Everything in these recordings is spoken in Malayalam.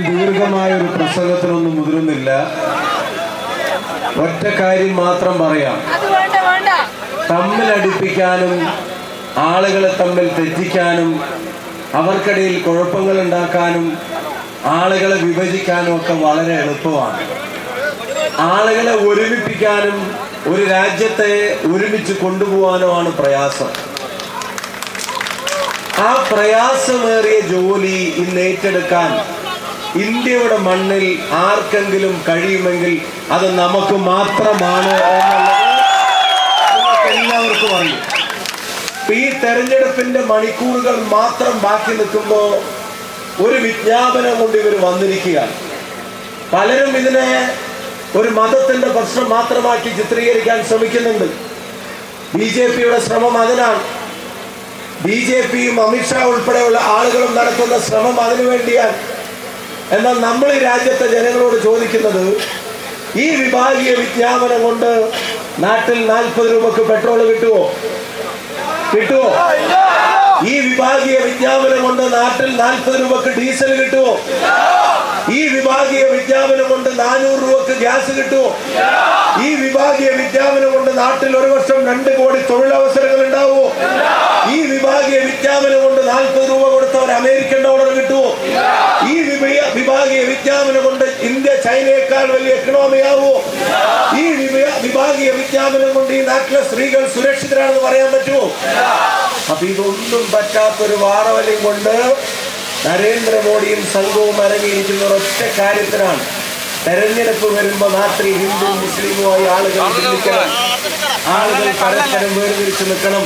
ദീർഘമായ ഒരു പ്രസംഗത്തിനൊന്നും മുതിരുന്നില്ല. ഒറ്റ കാര്യം മാത്രം പറയാം. തമ്മിൽ തമ്മിലടിപ്പിക്കാനും ആളുകളെ തമ്മിൽ തെറ്റിക്കാനും അവർക്കിടയിൽ കുഴപ്പങ്ങൾ ഉണ്ടാക്കാനും ആളുകളെ വിഭജിക്കാനും ഒക്കെ വളരെ എളുപ്പമാണ്. ആളുകളെ ഒരുമിപ്പിക്കാനും ഒരു രാജ്യത്തെ ഒരുമിച്ച് കൊണ്ടുപോകാനുമാണ് പ്രയാസം. ആ പ്രയാസമേറിയ ജോലി ഇന്ന് ഏറ്റെടുക്കാൻ ഇന്ത്യയുടെ മണ്ണിൽ ആർക്കെങ്കിലും കഴിയുമെങ്കിൽ അത് നമുക്ക് മാത്രമാണ് എന്നുള്ളത് എല്ലാവർക്കും അറിയും. ഈ തെരഞ്ഞെടുപ്പിന്റെ മണിക്കൂറുകൾ മാത്രം ബാക്കി നിൽക്കുമ്പോൾ ഒരു വിജ്ഞാപനം കൊണ്ട് ഇവർ വന്നിരിക്കുകയാണ്. പലരും ഇതിനെ ഒരു മതത്തിന്റെ പ്രശ്നം മാത്രമാക്കി ചിത്രീകരിക്കാൻ ശ്രമിക്കുന്നുണ്ട്. ബി ജെ പിയുടെ ശ്രമം അതിനാണ്. ബി ജെ പിയും അമിത്ഷാ ഉൾപ്പെടെയുള്ള ആളുകളും നടത്തുന്ന ശ്രമം അതിനു വേണ്ടിയാണ്. എന്നാൽ നമ്മൾ ഈ രാജ്യത്തെ ജനങ്ങളോട് ചോദിക്കുന്നത് ഈ വിഭാഗീയ വിജ്ഞാപനം കൊണ്ട് നാട്ടിൽ നാൽപ്പത് രൂപക്ക് പെട്രോൾ കിട്ടുമോ കിട്ടുമോ ഈ വിഭാഗീയ വിജ്ഞാപനം കൊണ്ട് നാട്ടിൽ നാൽപ്പത് രൂപക്ക് ഡീസൽ കിട്ടുമോ ഈ വിഭാഗീയ വിജ്ഞാപനം കൊണ്ട് നാനൂറ് രൂപക്ക് ഗ്യാസ് കിട്ടുമോ ഈ വിഭാഗീയ വിജ്ഞാപനം കൊണ്ട് നാട്ടിൽ ഒരു വർഷം രണ്ട് കോടി തൊഴിലവസരങ്ങൾ ഉണ്ടാവുമോ ഈ വിഭാഗീയ വിജ്ഞാപനം കൊണ്ട് നാൽപ്പത് രൂപ കൊടുത്തവർ അമേരിക്കൻ ഡോളർ കിട്ടുമോ ഈ വിഭയ- വിഭാഗീയ വിജ്ഞാപനം കൊണ്ട് ഇന്ത്യ ചൈനയേക്കാൾ വലിയ എക്കണോമി ആവുമോ ഈ വിഭാഗീയ വിജ്ഞാപനം കൊണ്ട് ഈ നാട്ടിലെ സ്ത്രീകൾ സുരക്ഷിതരാണെന്ന് പറയാൻ പറ്റുമോ? അപ്പൊ ഇതൊന്നും പറ്റാത്തൊരു വാറവലയും കൊണ്ട് നരേന്ദ്രമോദിയും സംഘവും അരങ്ങിയിരിക്കുന്ന ഒരൊറ്റ കാര്യത്തിനാണ് തെരഞ്ഞെടുപ്പ് വരുമ്പോ നാട്ടിൽ ഹിന്ദു മുസ്ലിമുമായി ആളുകൾ ചിന്തിക്കണം. ആളുകൾ പരസ്പരം വേർതിരിച്ചു നിൽക്കണം.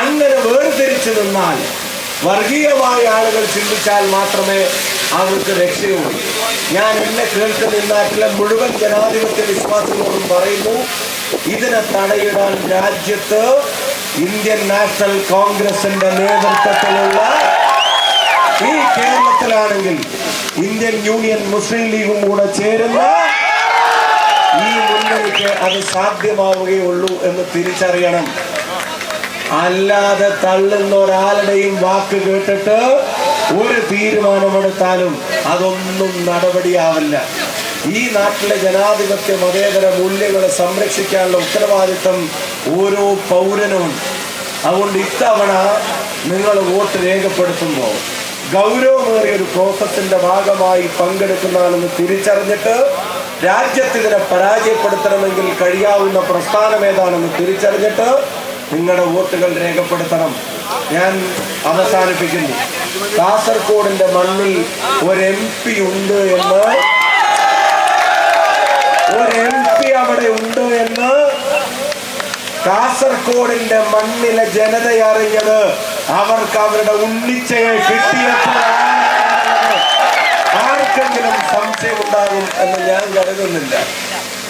അങ്ങനെ വേർതിരിച്ചു നിന്നാൽ വർഗീയമായ ആളുകൾ ചിന്തിച്ചാൽ മാത്രമേ അവർക്ക് രക്ഷയുള്ളൂ. ഞാൻ എന്നെ കേൾക്കുന്ന ഈ നാട്ടിലെ മുഴുവൻ ജനാധിപത്യ വിശ്വാസികളോടും പറയുന്നു ഇതിനെ തടയിടാൻ രാജ്യത്ത് ഇന്ത്യൻ നാഷണൽ കോൺഗ്രസിന്റെ നേതൃത്വത്തിലുള്ള ഈ കേരളത്തിലാണെങ്കിൽ ഇന്ത്യൻ യൂണിയൻ മുസ്ലിം ലീഗും കൂടെ ചേരുന്ന ഈ മുന്നണിക്ക് അത് സാധ്യമാവുകയുള്ളൂ എന്ന് തിരിച്ചറിയണം. അല്ലാതെ തള്ളുന്ന ഒരാളുടെയും വാക്ക് കേട്ടിട്ട് ഒരു തീരുമാനമെടുത്താലും അതൊന്നും നടപടിയാവില്ല. ഈ നാട്ടിലെ ജനാധിപത്യ മതേതര മൂല്യങ്ങളെ സംരക്ഷിക്കാനുള്ള ഉത്തരവാദിത്തം ഓരോ പൗരനുമുണ്ട് അതുകൊണ്ട് ഇത്തവണ നിങ്ങൾ വോട്ട് രേഖപ്പെടുത്തുമ്പോൾ ഗൗരവമേറിയ ഒരു പ്രോസസ്സിന്റെ ഭാഗമായി പങ്കെടുക്കുന്നതാണെന്ന് തിരിച്ചറിഞ്ഞിട്ട് രാജ്യത്തിനെ ഇതിനെ പരാജയപ്പെടുത്തണമെങ്കിൽ കഴിയാവുന്ന പ്രസ്ഥാനം ഏതാണെന്ന് തിരിച്ചറിഞ്ഞിട്ട് നിങ്ങളുടെ വോട്ടുകൾ രേഖപ്പെടുത്തണം. ഞാൻ അവസാനിപ്പിക്കുന്നു. കാസർഗോഡിന്റെ മണ്ണിൽ ഒരു എം പി ഉണ്ട് എന്ന് ഒരു എം പി അവിടെ ഉണ്ട് എന്ന് കാസർഗോഡിന്റെ മണ്ണിലെ ജനത അറിഞ്ഞത് അവർക്ക് അവരുടെ ഉണ്ണിച്ചയെ കിട്ടിയപ്പോഴാണ് ആർക്കെങ്കിലും സംശയമുണ്ടാകും എന്ന് ഞാൻ കരുതുന്നില്ല.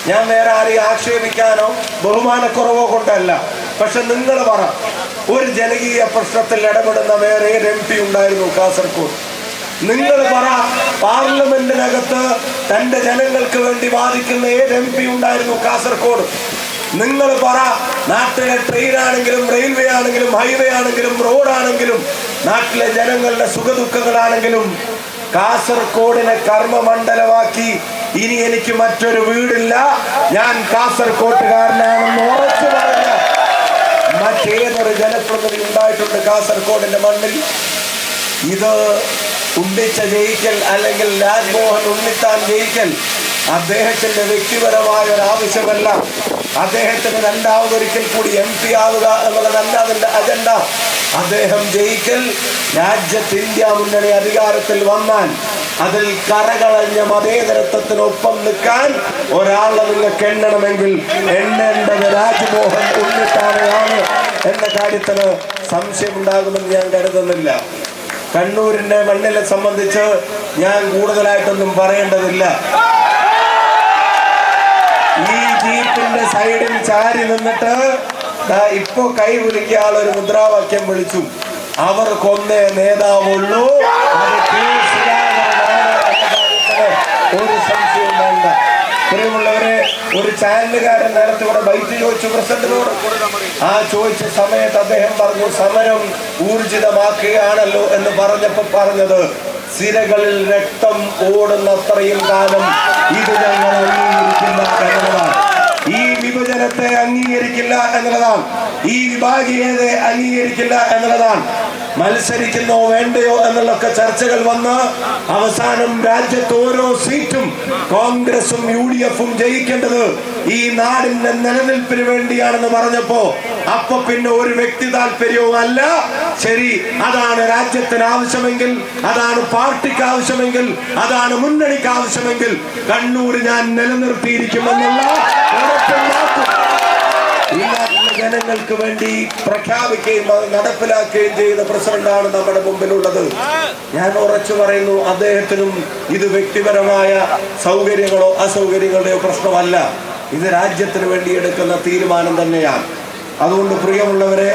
ഞാൻ വേറെ ആരെയും ആക്ഷേപിക്കാനോ ബഹുമാനക്കുറവോ കൊണ്ടല്ല. പക്ഷെ നിങ്ങൾ പറ ഒരു ജനകീയ പ്രശ്നത്തിൽ ഇടപെടുന്ന വേറെ ഏത് എം പി ഉണ്ടായിരുന്നു കാസർഗോഡ് നിങ്ങൾ പറ പാർലമെന്റിനകത്ത് തന്റെ ജനങ്ങൾക്ക് വേണ്ടി വാദിക്കുന്ന ഏത് എം പി ഉണ്ടായിരുന്നു കാസർഗോഡ് നിങ്ങൾ പറ നാട്ടിലെ ട്രെയിൻ ആണെങ്കിലും റെയിൽവേ ആണെങ്കിലും ഹൈവേ ആണെങ്കിലും റോഡാണെങ്കിലും നാട്ടിലെ ജനങ്ങളുടെ സുഖദുഃഖങ്ങളാണെങ്കിലും കാസർഗോഡിനെ കർമ്മമണ്ഡലമാക്കി ഇനി എനിക്ക് മറ്റൊരു വീടില്ല. ഞാൻ കാസർകോട്ടുകാരനാണെന്ന് മറ്റേതൊരു ജനപ്രതിനിധി ഉണ്ടായിട്ടുണ്ട് കാസർഗോഡിന്റെ മണ്ണിൽ. ഇത് ഉണ്ണിച്ച ജയിക്കൽ അല്ലെങ്കിൽ രാജ്മോഹൻ ഉണ്ണിത്താൻ ജയിക്കൽ. അദ്ദേഹത്തിന്റെ വ്യക്തിപരമായ ഒരു ആവശ്യമല്ല. അദ്ദേഹത്തിന് രണ്ടാമതൊരിക്കൽ കൂടി എം പി ആവുക എന്നുള്ളതല്ല അതിന്റെ അജണ്ട അദ്ദേഹം ജയിക്കൽ. രാജ്യത്ത് ഇന്ത്യ മുന്നണി അധികാരത്തിൽ വന്നാൽ അതിൽ കറകളഞ്ഞ മതേതരത്വത്തിനൊപ്പം നിൽക്കാൻ ഒരാളെ നിങ്ങൾക്ക് എണ്ണണമെങ്കിൽ എണ്ണേണ്ടത് രാജ്മോഹൻ ഉണ്ണിത്താനെയാണ് എന്ന കാര്യത്തിന് സംശയമുണ്ടാകുമെന്ന് ഞാൻ കരുതുന്നില്ല. കണ്ണൂരിന്റെ മണ്ണിനെ സംബന്ധിച്ച് ഞാൻ കൂടുതലായിട്ടൊന്നും പറയേണ്ടതില്ല. ജീപ്പിന്റെ സൈഡിൽ ചാരി നിന്നിട്ട് ഇപ്പൊ കൈ വിളിക്കാൻ ഒരു മുദ്രാവാക്യം വിളിച്ചു. അവർ കൊന്നേ നേതാവുള്ളൂ. ഒരു സംശയവും വേണ്ട. പ്രിയമുള്ളവരെ ഒരു ചാനലുകാരൻ നേരത്തെ ഇവിടെ ബൈറ്റ് ചോദിച്ചു പ്രസിഡന്റിനോട്. ആ ചോദിച്ച സമയത്ത് അദ്ദേഹം പറഞ്ഞു സമരം ഊർജിതമാക്കുകയാണല്ലോ എന്ന് പറഞ്ഞപ്പോ പറഞ്ഞത് സിരകളിൽ രക്തം ഓടുന്നത്രയും കാലം ഇത് ഞങ്ങൾ അംഗീകരിക്കുന്ന വിഭജനത്തെ അംഗീകരിക്കില്ല എന്നുള്ളതാണ്. ഈ വിഭാഗീയതയെ അംഗീകരിക്കില്ല എന്നുള്ളതാണ്. മത്സരിക്കുന്നോ വേണ്ടയോ എന്നുള്ളൊക്കെ ചർച്ചകൾ വന്ന് അവസാനം രാജ്യത്ത് ഓരോ സീറ്റും കോൺഗ്രസും യു ഡി എഫും ജയിക്കേണ്ടത് ഈ നാടിന്റെ നിലനിൽപ്പിന് വേണ്ടിയാണെന്ന് പറഞ്ഞപ്പോ അപ്പൊ പിന്നെ ഒരു വ്യക്തി താല്പര്യവും അല്ല. ശരി അതാണ് രാജ്യത്തിന് ആവശ്യമെങ്കിൽ അതാണ് പാർട്ടിക്ക് ആവശ്യമെങ്കിൽ അതാണ് മുന്നണിക്ക് ആവശ്യമെങ്കിൽ കണ്ണൂർ ഞാൻ നിലനിർത്തിയിരിക്കുമെന്നുള്ള ഉറപ്പും വാക്കും ഈ നാട്ടിലെ ജനങ്ങൾക്ക് വേണ്ടി പ്രഖ്യാപിക്കുകയും അത് നടപ്പിലാക്കുകയും ചെയ്ത പ്രസിഡന്റാണ് നമ്മുടെ മുമ്പിലുള്ളത്. ഞാൻ ഉറച്ചു പറയുന്നു അദ്ദേഹത്തിനും ഇത് വ്യക്തിപരമായ സൗകര്യങ്ങളോ അസൗകര്യങ്ങളുടെയോ പ്രശ്നമല്ല. ഇത് രാജ്യത്തിന് വേണ്ടി എടുക്കുന്ന തീരുമാനം തന്നെയാണ്. അതുകൊണ്ട് പ്രിയമുള്ളവരെ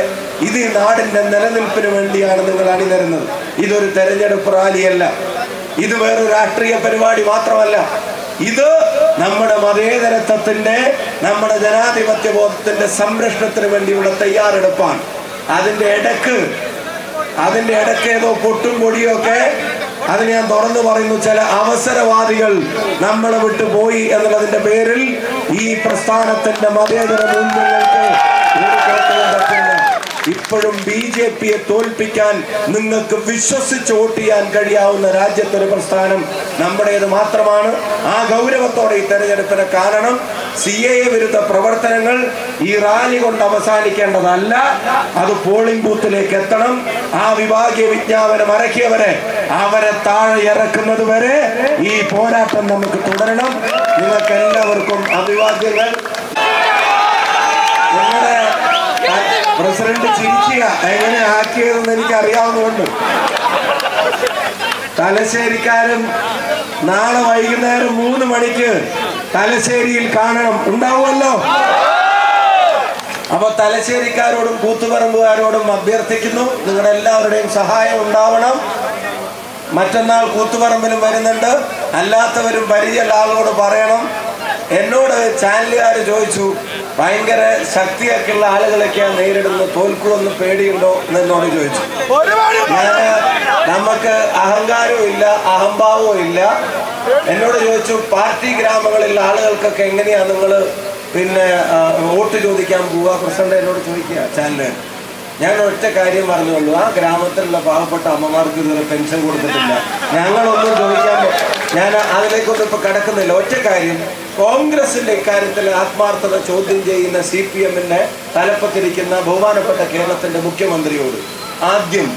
ഇത് ഈ നാടിന്റെ നിലനിൽപ്പിന് വേണ്ടിയാണ് നിങ്ങൾ അണിനിരുന്നത്. ഇതൊരു തെരഞ്ഞെടുപ്പ് റാലിയല്ല. ഇത് വേറൊരു രാഷ്ട്രീയ പരിപാടി മാത്രമല്ല. ഇത് നമ്മുടെ മതേതരത്വത്തിന്റെ നമ്മുടെ ജനാധിപത്യ ബോധത്തിന്റെ സംരക്ഷണത്തിന് വേണ്ടിയുള്ള തയ്യാറെടുപ്പാണ്. അതിന്റെ ഇടയ്ക്ക് അതിന്റെ ഇടയ്ക്ക് ഏതോ പൊട്ടും പൊടിയും ഒക്കെ അത് ഞാൻ തുറന്നു പറയുന്നു ചില അവസരവാദികൾ നമ്മളെ വിട്ടു പോയി എന്നുള്ളതിന്റെ പേരിൽ ഈ പ്രസ്ഥാനത്തിന്റെ മതേതര മുൻപിലേക്ക് ഇപ്പോഴും ബി ജെ പിയെ തോൽപ്പിക്കാൻ നിങ്ങൾക്ക് വിശ്വസിച്ച് വോട്ട് ചെയ്യാൻ കഴിയാവുന്ന രാജ്യത്തൊരു പ്രസ്ഥാനം നമ്മുടേത് മാത്രമാണ്. ആ ഗൗരവത്തോടെ ഈ തെരഞ്ഞെടുപ്പിന് കാരണം സി എ വിരുദ്ധ പ്രവർത്തനങ്ങൾ ഈ റാലി കൊണ്ട് അവസാനിക്കേണ്ടതല്ല. അത് പോളിംഗ് ബൂത്തിലേക്ക് എത്തണം. ആ വിഭാഗീയ വിജ്ഞാപനം ഇറക്കിയവരെ അവരെ താഴെ ഇറക്കുന്നത് വരെ ഈ പോരാട്ടം നമുക്ക് തുടരണം. നിങ്ങൾക്ക് എല്ലാവർക്കും അഭിവാദ്യങ്ങൾ. നിങ്ങളുടെ പ്രസിഡന്റ് ചിരിക്കുക. എങ്ങനെ ആക്കിയതെന്ന് എനിക്ക് അറിയാവുന്നതുകൊണ്ട് തലശ്ശേരിക്കാരും നാളെ വൈകുന്നേരം മൂന്ന് മണിക്ക് തലശ്ശേരിയിൽ കാണണം. ഉണ്ടാവുമല്ലോ? അപ്പൊ തലശ്ശേരിക്കാരോടും കൂത്തുപറമ്പുകാരോടും അഭ്യർത്ഥിക്കുന്നു. നിങ്ങളുടെ എല്ലാവരുടെയും സഹായം ഉണ്ടാവണം. മറ്റന്നാൾ കൂത്തുപറമ്പിലും വരുന്നുണ്ട്. അല്ലാത്തവരും പരിചയമുള്ള ആളോട് പറയണം. എന്നോട് ചാനലുകാർ ചോദിച്ചു ഭയങ്കര ശക്തിയൊക്കെയുള്ള ആളുകളൊക്കെയാണ് നേരിടുന്നത്. തോൽക്കുമെന്ന് പേടിയുണ്ടോ എന്ന് എന്നോട് ചോദിച്ചു ഞാൻ നമുക്ക് അഹങ്കാരവും ഇല്ല അഹംഭാവവും ഇല്ല. എന്നോട് ചോദിച്ചു പാർട്ടി ഗ്രാമങ്ങളിലുള്ള ആളുകൾക്കൊക്കെ എങ്ങനെയാ നിങ്ങൾ പിന്നെ വോട്ട് ചോദിക്കാൻ പോവുക? പ്രസിഡന്റ് എന്നോട് ചോദിക്കുക ചാനലുകാർ ഞാൻ ഒറ്റ കാര്യം പറഞ്ഞുള്ളൂ. ആ ഗ്രാമത്തിലുള്ള പാവപ്പെട്ട അമ്മമാർക്ക് ഇതുവരെ പെൻഷൻ കൊടുത്തിട്ടില്ല. ഞങ്ങളൊന്നും ചോദിക്കാൻ ഞാൻ അതിലേക്കൊന്നും ഇപ്പൊ കിടക്കുന്നില്ല. ഒറ്റ കാര്യം കോൺഗ്രസിന്റെ ഇക്കാര്യത്തിൽ ആത്മാർത്ഥത ചോദ്യം ചെയ്യുന്ന സി പി എമ്മിന്റെ തലപ്പത്തിരിക്കുന്ന ബഹുമാനപ്പെട്ട കേരളത്തിന്റെ മുഖ്യമന്ത്രിയോട് ആദ്യം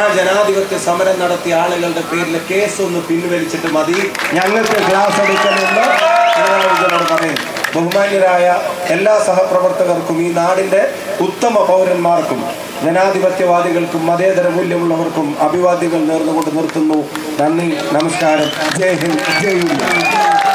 ആ ജനാധിപത്യ സമരം നടത്തിയ ആളുകളുടെ പേരിൽ കേസ് ഒന്ന് പിൻവലിച്ചിട്ട് മതി. ഞങ്ങൾക്ക് ക്ലാസ് എടുക്കണമെന്ന് പറയുന്നു. ബഹുമാന്യരായ എല്ലാ സഹപ്രവർത്തകർക്കും ഈ നാടിന്റെ ഉത്തമ പൗരന്മാർക്കും ജനാധിപത്യവാദികൾക്കും മതേതര മൂല്യമുള്ളവർക്കും അഭിവാദ്യങ്ങൾ നേർന്നുകൊണ്ട് നിർത്തുന്നു. നന്ദി നമസ്കാരം. ജയ് ഹിന്ദ് ജയ് ഇന്ത്യ